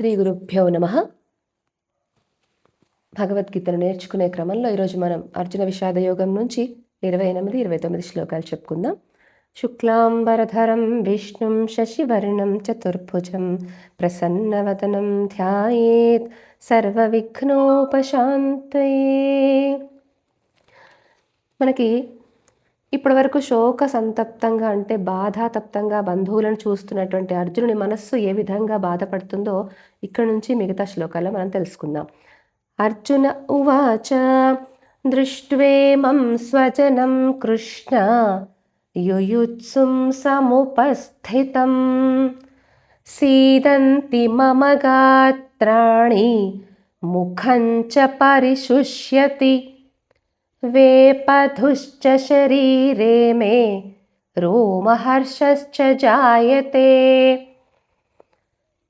శ్రీ గురుభ్యో నమ. భగవద్గీతను నేర్చుకునే క్రమంలో ఈరోజు మనం అర్జున విషాద యోగం నుంచి ఇరవై ఎనిమిది ఇరవై తొమ్మిది శ్లోకాలు చెప్పుకుందాం. శుక్లాంబరధరం విష్ణుం శశివర్ణం చతుర్భుజం ప్రసన్నవదనం ధ్యాయేత్ సర్వవిఘ్నోపశాంతయే. మనకి ఇప్పటివరకు శోక సంతప్తంగా అంటే బాధాతప్తంగా బంధువులను చూస్తున్నటువంటి అర్జునుని మనస్సు ఏ విధంగా బాధపడుతుందో ఇక్కడ నుంచి మిగతా శ్లోకాల్లో మనం తెలుసుకుందాం. అర్జున ఉవాచ దృష్ట్వేమం స్వజనం కృష్ణ యుయుత్సుం సముపస్థితం. సీదంతి మమ గాత్రాణి ముఖం చ పరిశుష్యతి. వేపథుశ్చ శరీరే మే రోమహర్షశ్చ జాయతే.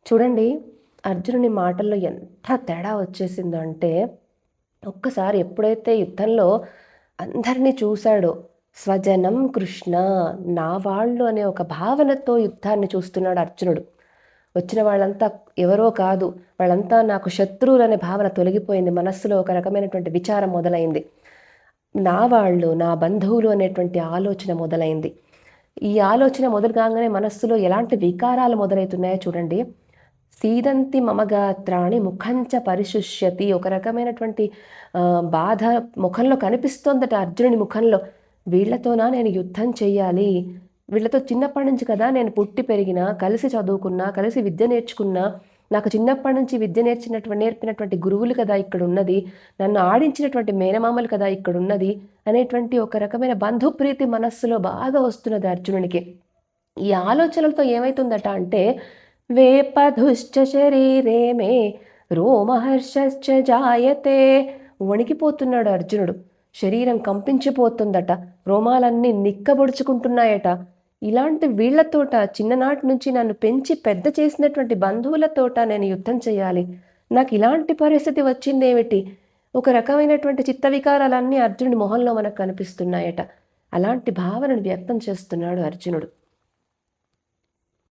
చూడండి అర్జునుని మాటల్లో ఎంత తేడా వచ్చేసిందో అంటే ఒక్కసారి ఎప్పుడైతే యుద్ధంలో అందరినీ చూశాడో స్వజనం కృష్ణ నా వాళ్ళు అనే ఒక భావనతో యుద్ధాన్ని చూస్తున్నాడు అర్జునుడు. వచ్చిన వాళ్ళంతా ఎవరో కాదు వాళ్ళంతా నాకు శత్రువులు అనే భావన తొలగిపోయింది మనస్సులో ఒక రకమైనటువంటి విచారం మొదలైంది. నా వాళ్ళు నా బంధువులు అనేటువంటి ఆలోచన మొదలైంది. ఈ ఆలోచన మొదలు కాగానే మనస్సులో ఎలాంటి వికారాలు మొదలవుతున్నాయో చూడండి. సీదంతి మమగాత్రాణి ముఖంచ పరిశుష్యతి ఒక రకమైనటువంటి బాధ ముఖంలో కనిపిస్తోందట అర్జునుని ముఖంలో. వీళ్ళతోనా నేను యుద్ధం చెయ్యాలి? వీళ్ళతో చిన్నప్పటి నుంచి కదా నేను పుట్టి పెరిగిన కలిసి చదువుకున్నా కలిసి విద్య నేర్చుకున్నా నాకు చిన్నప్పటి నుంచి విద్య నేర్చినటువంటి నేర్పినటువంటి గురువులు కదా ఇక్కడ ఉన్నది నన్ను ఆడించినటువంటి మేనమామలు కదా ఇక్కడ ఉన్నది అనేటువంటి ఒక రకమైన బంధుప్రీతి మనస్సులో బాగా వస్తున్నది అర్జునునికి. ఈ ఆలోచనలతో ఏమవుతుందట అంటే వేపధుశ్చ శరీరే మే రోమహర్షశ్చ జాయతే వణికిపోతున్నాడు అర్జునుడు. శరీరం కంపించిపోతుందట రోమాలన్నీ నిక్కబొడుచుకుంటున్నాయట. ఇలాంటి వీళ్ళతోట చిన్ననాటి నుంచి నన్ను పెంచి పెద్ద చేసినటువంటి బంధువులతోట నేను యుద్ధం చేయాలి. నాకు ఇలాంటి పరిస్థితి వచ్చిందేమిటి? ఒక రకమైనటువంటి చిత్త వికారాలన్నీ అర్జునుడి మొహంలో మనకు కనిపిస్తున్నాయట. అలాంటి భావనను వ్యక్తం చేస్తున్నాడు అర్జునుడు.